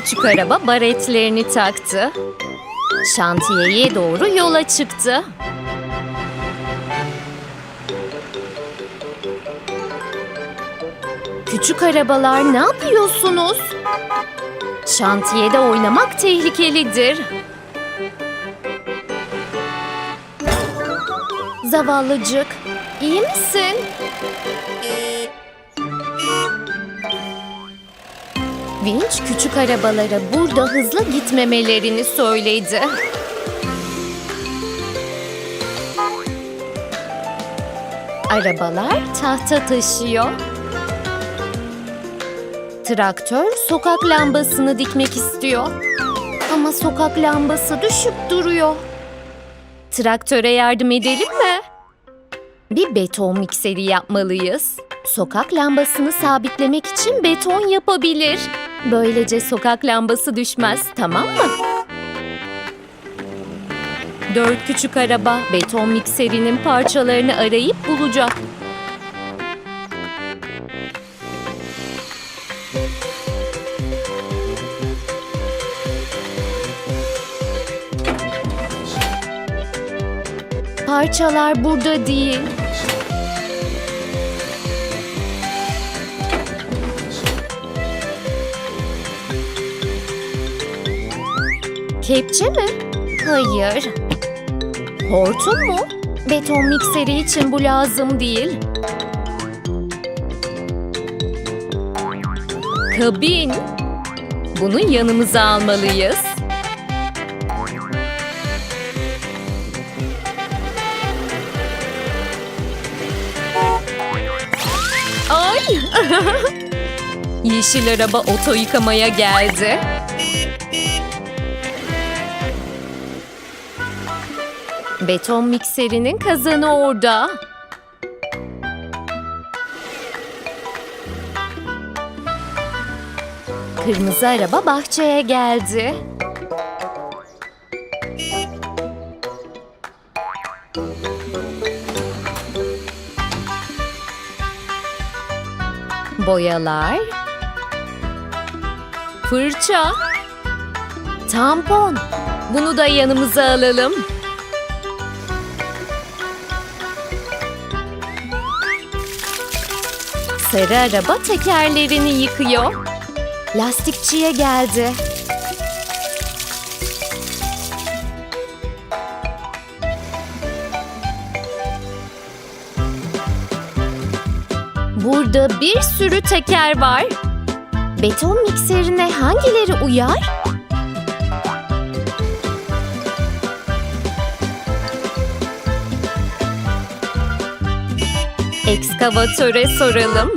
Küçük araba baretlerini taktı. Şantiyeye doğru yola çıktı. Küçük arabalar ne yapıyorsunuz? Şantiyede oynamak tehlikelidir. Zavallıcık, iyi misin? Vinç küçük arabalara burada hızlı gitmemelerini söyledi. Arabalar tahta taşıyor. Traktör sokak lambasını dikmek istiyor. Ama sokak lambası düşüp duruyor. Traktöre yardım edelim mi? Bir beton mikseri yapmalıyız. Sokak lambasını sabitlemek için beton yapabilir. Böylece sokak lambası düşmez, tamam mı? Dört küçük araba beton mikserinin parçalarını arayıp bulacak. Parçalar burada değil. Kepçe mi? Hayır. Hortum mu? Beton mikseri için bu lazım değil. Kabin. Bunu yanımıza almalıyız. Ay! Yeşil araba oto yıkamaya geldi. Beton mikserinin kazanı orada. Kırmızı araba bahçeye geldi. Boyalar. Fırça. Tampon. Bunu da yanımıza alalım. Sarı araba tekerlerini yıkıyor. Lastikçiye geldi. Burada bir sürü teker var. Beton mikserine hangileri uyar? Ekskavatöre soralım.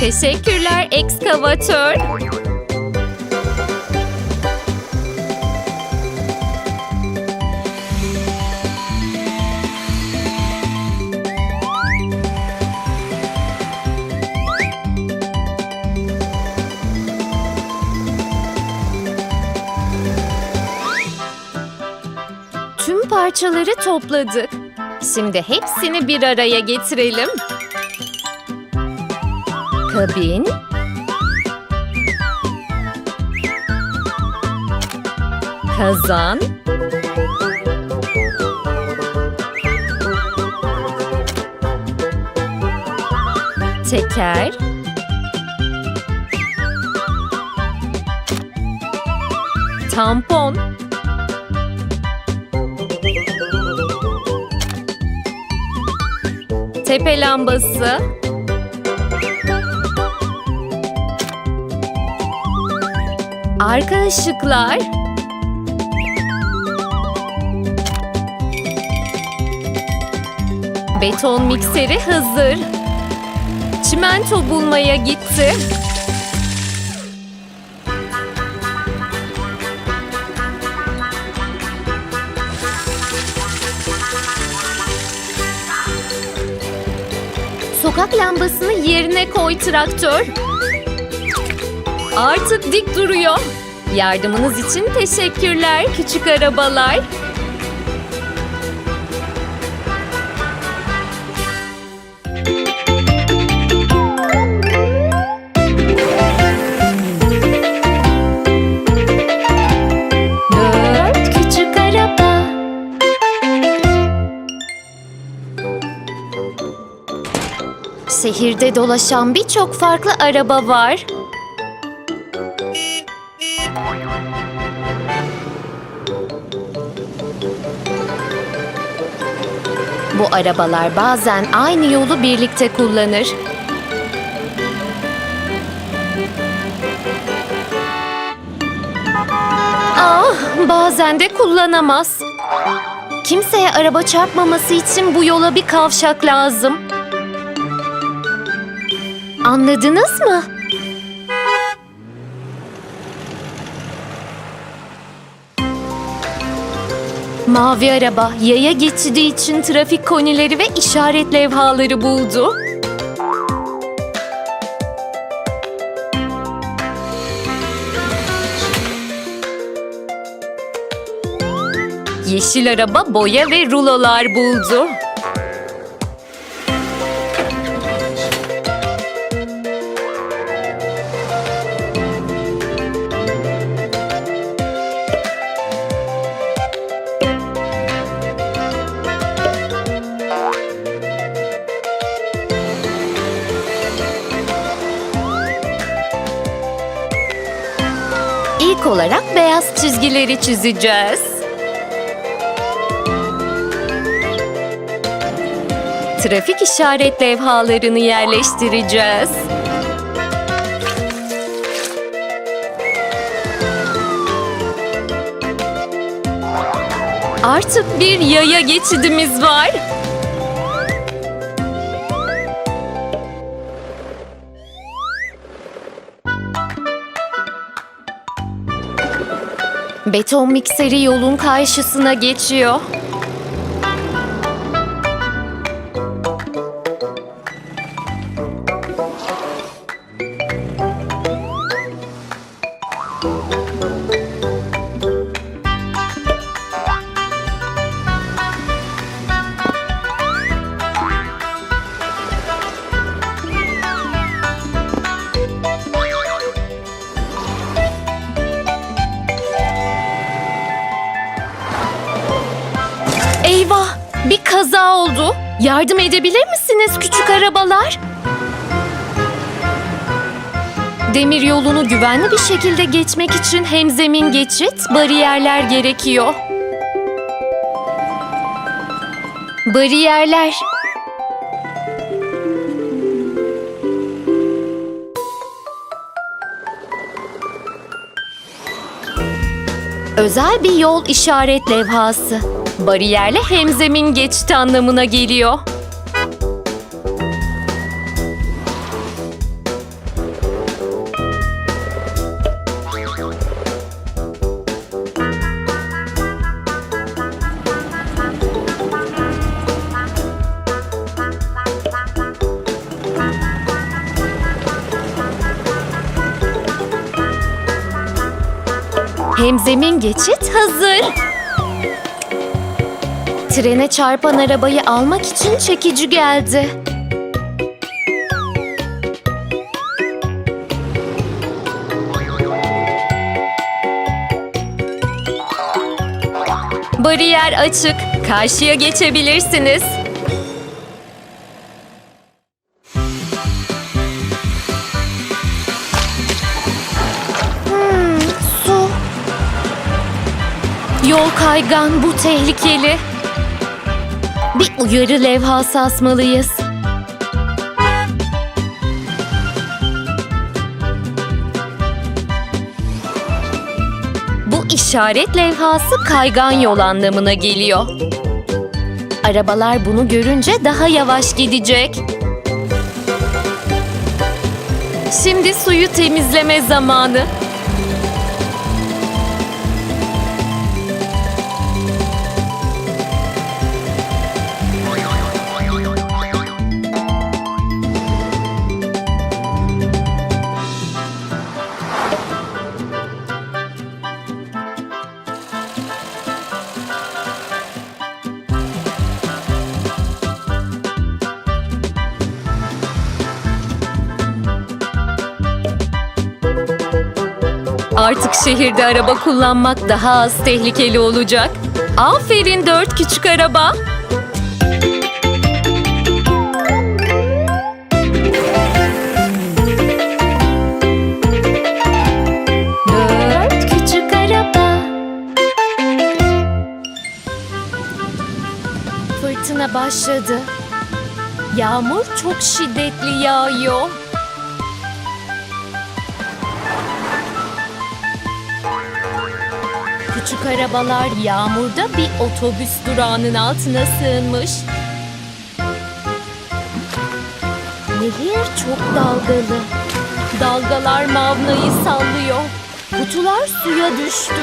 Teşekkürler ekskavatör. Parçaları topladık. Şimdi hepsini bir araya getirelim. Kabin. Kazan. Teker. Tampon. Tepe lambası. Arka ışıklar. Beton mikseri hazır. Çimento bulmaya gitti. Sokak lambasını yerine koy traktör. Artık dik duruyor. Yardımınız için teşekkürler küçük arabalar. Şehirde dolaşan birçok farklı araba var. Bu arabalar bazen aynı yolu birlikte kullanır. Ah, bazen de kullanamaz. Kimseye araba çarpmaması için bu yola bir kavşak lazım. Anladınız mı? Mavi araba yaya geçidi için trafik konileri ve işaret levhaları buldu. Yeşil araba boya ve rulolar buldu. Olarak beyaz çizgileri çizeceğiz. Trafik işaret levhalarını yerleştireceğiz. Artık bir yaya geçidimiz var. Beton mikseri yolun karşısına geçiyor. Yardım edebilir misiniz küçük arabalar? Demir yolunu güvenli bir şekilde geçmek için hem zemin geçit, bariyerler gerekiyor. Bariyerler. Özel bir yol işaret levhası. Bariyerle hemzemin geçti anlamına geliyor. Hemzemin geçit hazır. Trene çarpan arabayı almak için çekici geldi. Bariyer açık. Karşıya geçebilirsiniz. Hmm, su. Yol kaygan, bu tehlikeli. Bir uyarı levhası asmalıyız. Bu işaret levhası kaygan yol anlamına geliyor. Arabalar bunu görünce daha yavaş gidecek. Şimdi suyu temizleme zamanı. Artık şehirde araba kullanmak daha az tehlikeli olacak. Aferin dört küçük araba. Dört küçük araba. Fırtına başladı. Yağmur çok şiddetli yağıyor. Küçük arabalar yağmurda bir otobüs durağının altına sığınmış. Nehir çok dalgalı. Dalgalar mavnayı sallıyor. Kutular suya düştü.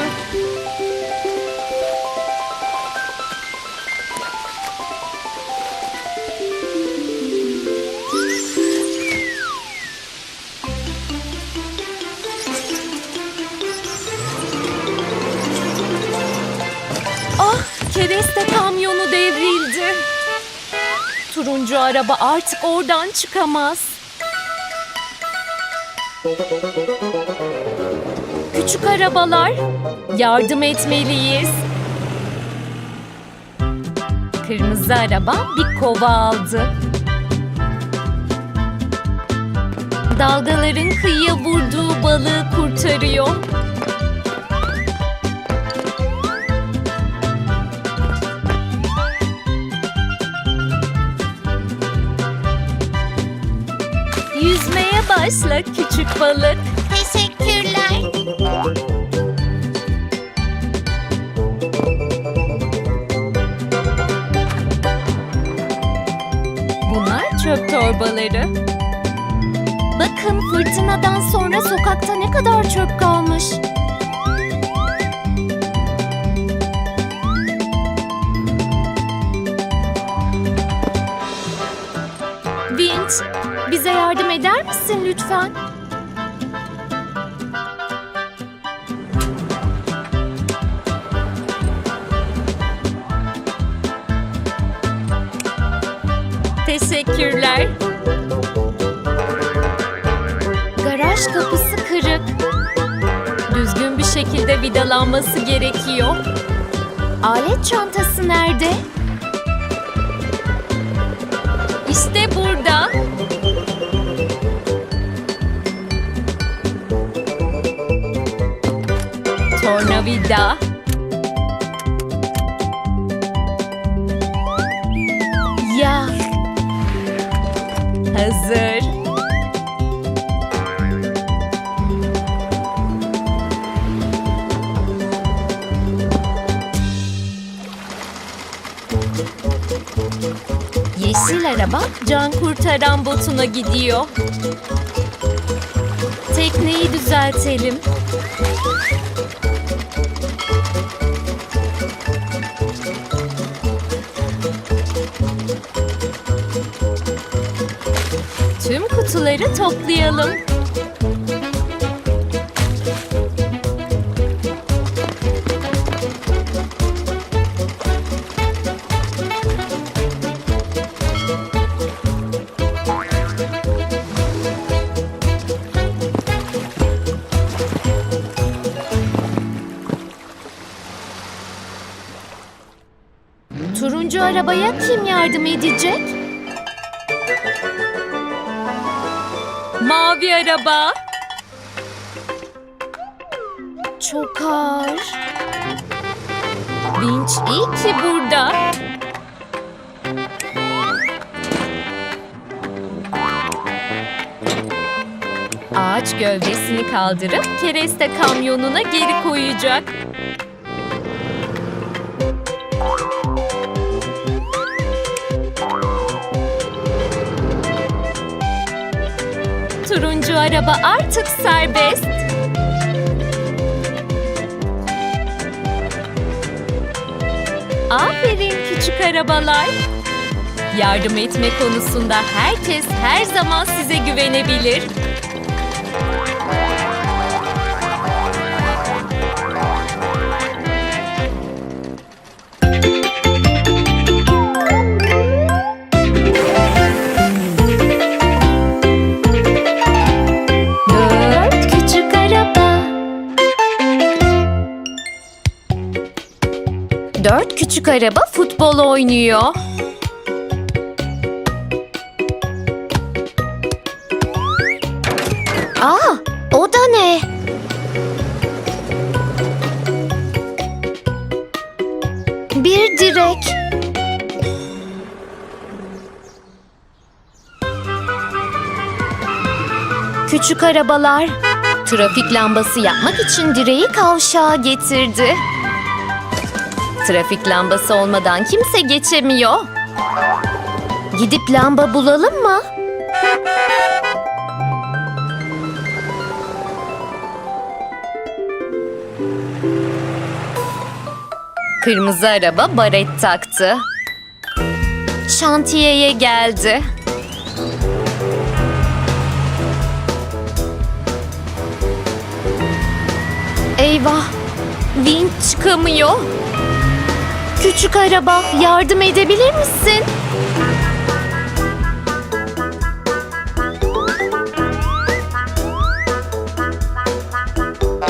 Kereste kamyonu devrildi. Turuncu araba artık oradan çıkamaz. Küçük arabalar, yardım etmeliyiz. Kırmızı araba bir kova aldı. Dalgaların kıyıya vurduğu balığı kurtarıyor. Başla küçük balık. Teşekkürler. Bunlar çöp torbaları. Bakın fırtınadan sonra sokakta ne kadar çöp kalmış. Bize yardım eder misin lütfen? Teşekkürler. Garaj kapısı kırık. Düzgün bir şekilde vidalanması gerekiyor. Alet çantası nerede? İşte burada. Tornavida. Ya. Hazır. Yeşil araba can kurtaran botuna gidiyor. Tekneyi düzeltelim. Kutuları toplayalım. Turuncu arabaya kim yardım edecek? Mavi araba. Çok ağır. Vinç iyi ki burada. Ağaç gövdesini kaldırıp kereste kamyonuna geri koyacak. Turuncu araba artık serbest. Aferin küçük arabalar. Yardım etme konusunda herkes her zaman size güvenebilir. küçük araba futbol oynuyor. Aa, o da ne? Bir direk. Küçük arabalar trafik lambası yapmak için direği kavşağa getirdi. Trafik lambası olmadan kimse geçemiyor. Gidip lamba bulalım mı? Kırmızı araba baret taktı. Şantiyeye geldi. Eyvah! Vinç çıkamıyor. Küçük araba yardım edebilir misin?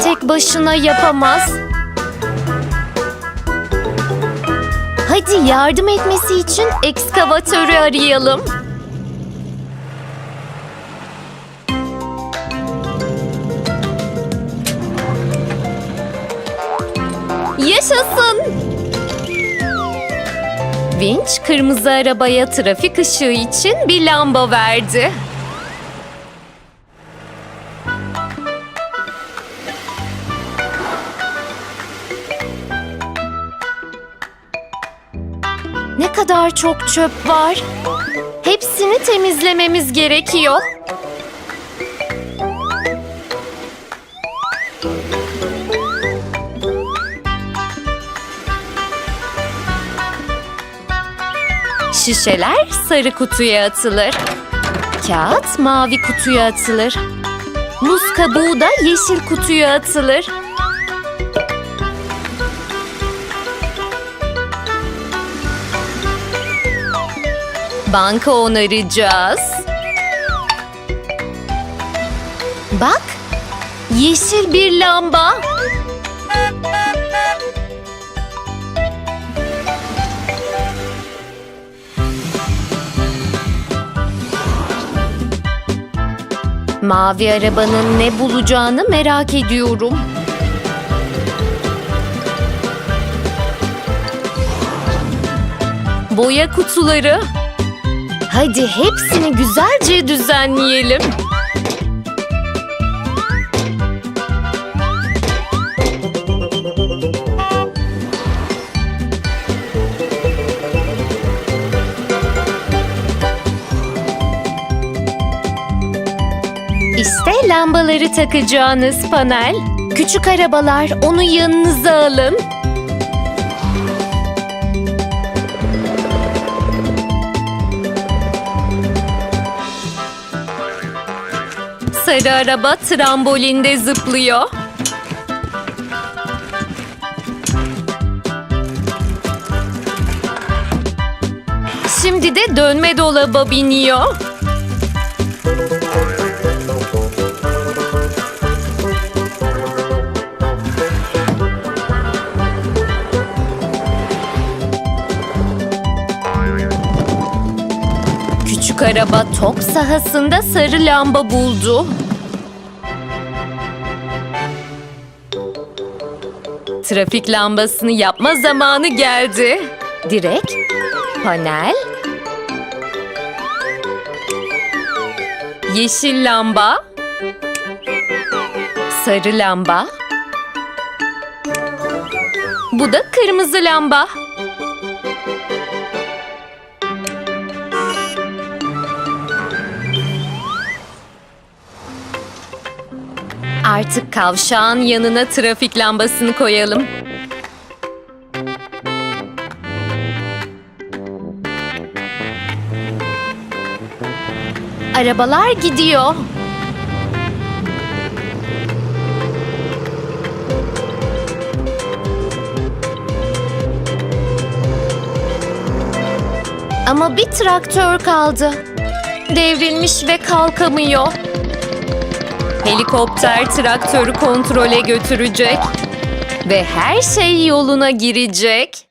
Tek başına yapamaz. Hadi yardım etmesi için ekskavatörü arayalım. Yaşasın! Vinç kırmızı arabaya trafik ışığı için bir lamba verdi. Ne kadar çok çöp var. Hepsini temizlememiz gerekiyor. Şişeler sarı kutuya atılır. Kağıt mavi kutuya atılır. Muz kabuğu da yeşil kutuya atılır. Banka onaracağız. Bak, yeşil bir lamba. Mavi arabanın ne bulacağını merak ediyorum. Boya kutuları. Hadi hepsini güzelce düzenleyelim. Lambaları takacağınız panel. Küçük arabalar onu yanınıza alın. Sarı araba trambolinde zıplıyor. Şimdi de dönme dolaba biniyor. Küçük araba top sahasında sarı lamba buldu. Trafik lambasını yapma zamanı geldi. Direk, panel, yeşil lamba, sarı lamba, bu da kırmızı lamba. Artık kavşağın yanına trafik lambasını koyalım. Arabalar gidiyor. Ama bir traktör kaldı. Devrilmiş ve kalkamıyor. Helikopter traktörü kontrole götürecek ve her şey yoluna girecek.